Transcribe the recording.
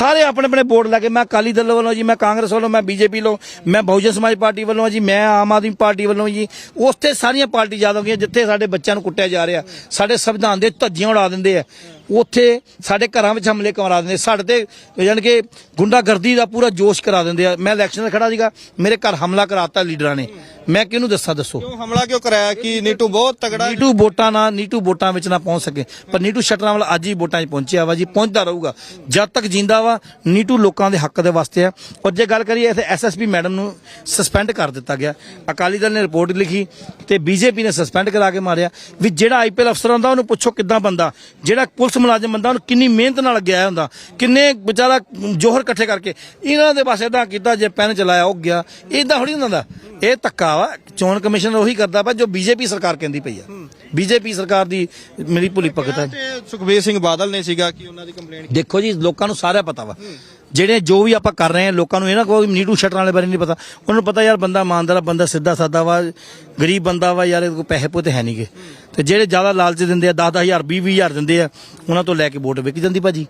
ਸਾਰੇ ਆਪਣੇ ਆਪਣੇ ਬੋਰਡ ਲਾ ਕੇ ਮੈਂ ਅਕਾਲੀ ਦਲ ਵੱਲੋਂ ਜੀ, ਮੈਂ ਕਾਂਗਰਸ ਵੱਲੋਂ, ਮੈਂ ਬੀਜੇਪੀ ਵੱਲੋਂ, ਮੈਂ ਬਹੁਜਨ ਸਮਾਜ ਪਾਰਟੀ ਵੱਲੋਂ ਜੀ, ਮੈਂ ਆਮ ਆਦਮੀ ਪਾਰਟੀ ਵੱਲੋਂ ਜੀ ਉਸ ਤੇ ਸਾਰੀਆਂ ਪਾਰਟੀ ਯਾਦ ਹੋ ਗਈਆਂ ਜਿੱਥੇ ਸਾਡੇ ਬੱਚਿਆਂ ਨੂੰ ਕੁੱਟਿਆ ਜਾ ਰਿਹਾ, ਸਾਡੇ ਸੰਵਿਧਾਨ ਦੇ ਧੱਜੀਆਂ ਉਡਾ ਦਿੰਦੇ ਆ। ਉੱਥੇ ਸਾਡੇ ਘਰਾਂ ਵਿੱਚ ਹਮਲੇ ਕਰਾ ਦਿੰਦੇ ਸਾਡੇ ਤੇ ਜਾਣੀ ਕਿ ਗੁੰਡਾਗਰਦੀ ਦਾ ਪੂਰਾ ਜੋਸ਼ ਕਰਾ ਦਿੰਦੇ ਆ। ਮੈਂ ਇਲੈਕਸ਼ਨ 'ਤੇ ਖੜਾ ਸੀਗਾ ਮੇਰੇ ਘਰ ਹਮਲਾ ਕਰਾਤਾ ਲੀਡਰਾਂ ਨੇ। ਮੈਂ ਕਿਹਨੂੰ ਦੱਸਾਂ ਦੱਸੋ? ਕਿਉਂ ਹਮਲਾ ਕਿਉਂ ਕਰਾਇਆ? ਕਿ ਨੀਟੂ ਬਹੁਤ ਤਗੜਾ ਨੀਟੂ ਵੋਟਾਂ ਨਾਲ ਨੀਟੂ ਵੋਟਾਂ ਵਿੱਚ ਨਾ ਪਹੁੰਚ ਸਕੇ। ਪਰ ਨੀਟੂ ਸ਼ਟਰਾਂ ਵਾਲਾ ਅੱਜ ਹੀ ਵੋਟਾਂ 'ਚ ਪਹੁੰਚਿਆ ਵਾ ਜੀ ਪਹੁੰਚਦਾ ਰਹੂਗਾ। ਜਦ ਤੱਕ ਜਿੰਦਾ ਵਾ ਨੀਟੂ ਲੋਕਾਂ ਦੇ ਹੱਕ ਦੇ ਵਾਸਤੇ ਆ। ਔਰ ਜੇ ਗੱਲ ਕਰੀਏ ਇੱਥੇ ਐਸਐਸਪੀ ਮੈਡਮ ਨੂੰ ਸਸਪੈਂਡ ਕਰ ਦਿੱਤਾ ਗਿਆ। ਅਕਾਲੀ ਦਲ ਨੇ ਰਿਪੋਰਟ ਲਿਖੀ ਤੇ ਬੀਜੇਪੀ ਨੇ ਸਸਪੈਂਡ ਕਰਾ ਕੇ ਮਾਰਿਆ। ਵੀ ਜਿਹੜਾ ਆਈਪੀਐਲ ਅਫਸਰ ਹੁੰਦਾ ਉਹਨੂੰ ਪੁੱਛੋ ਕਿੱਦਾਂ ਬੰਦਾ। ਜਿਹੜਾ ਪੁਲਿਸ ਮੁਲਾਜ਼ਮ ਬੰਦਾ ਉਹਨੂੰ ਕਿੰਨੀ ਮਿਹਨਤ ਨਾਲ ਲੱਗਿਆ ਹੁੰਦਾ, ਕਿੰਨੇ ਵਿਚਾਰਾ ਜੋਹਰ ਇਕੱਠੇ ਕਰਕੇ। ਇਹਨਾਂ ਦੇ ਪਾਸੇ ਇਦਾਂ ਕੀਤਾ, ਜੇ ਪੈਨ ਚਲਾਇਆ, ਉਹ ਗਿਆ। ਇਦਾਂ ਥੋੜੀ ਹੁੰਦਾ। ਇਹ ਧੱਕਾ ਵਾ ਚੋਣ ਕਮਿਸ਼ਨ ਉਹੀ ਕਰਦਾ ਵਾ ਜੋ ਬੀਜੇਪੀ ਸਰਕਾਰ ਕਹਿੰਦੀ ਪਈ ਆ। ਬੀਜੇਪੀ ਸਰਕਾਰ ਦੀ ਮੇਰੀ ਭੁਲੀ ਭਗਤ ਹੈ ਤੇ ਸੁਖਬੀਰ ਸਿੰਘ ਬਾਦਲ ਨੇ ਸੀਗਾ ਕਿ ਉਹਨਾਂ ਦੀ ਕੰਪਲੇਂਟ ਦੇਖੋ ਜੀ ਲੋਕਾਂ ਨੂੰ ਸਾਰਾ ਪਤਾ ਵਾ। ਜਿਹੜੇ ਜੋ ਵੀ ਆਪਾਂ ਕਰ ਰਹੇ ਹਾਂ ਲੋਕਾਂ ਨੂੰ ਇਹ ਨਾ ਕੋਈ ਨੀਟੂ ਸ਼ਟਰਾਂ ਵਾਲੇ ਬਾਰੇ ਨਹੀਂ ਪਤਾ। ਉਹਨਾਂ ਨੂੰ ਪਤਾ ਯਾਰ ਬੰਦਾ ਇਮਾਨਦਾਰ ਆ ਬੰਦਾ ਸਿੱਧਾ ਸਾਦਾ ਵਾ ਗਰੀਬ ਬੰਦਾ ਵਾ ਯਾਰ ਇਹਦੇ ਕੋਲ ਪੈਸੇ ਪੋਤੇ ਹੈ ਨਹੀਂਗੇ। ਤੇ ਜਿਹੜੇ ਜ਼ਿਆਦਾ ਲਾਲਚ ਦਿੰਦੇ ਆ 10 10000 20 20000 ਦਿੰਦੇ ਆ ਉਹਨਾਂ ਤੋਂ ਲੈ ਕੇ ਵੋਟ ਵਿਕ ਜਾਂਦੀ ਭਾਜੀ।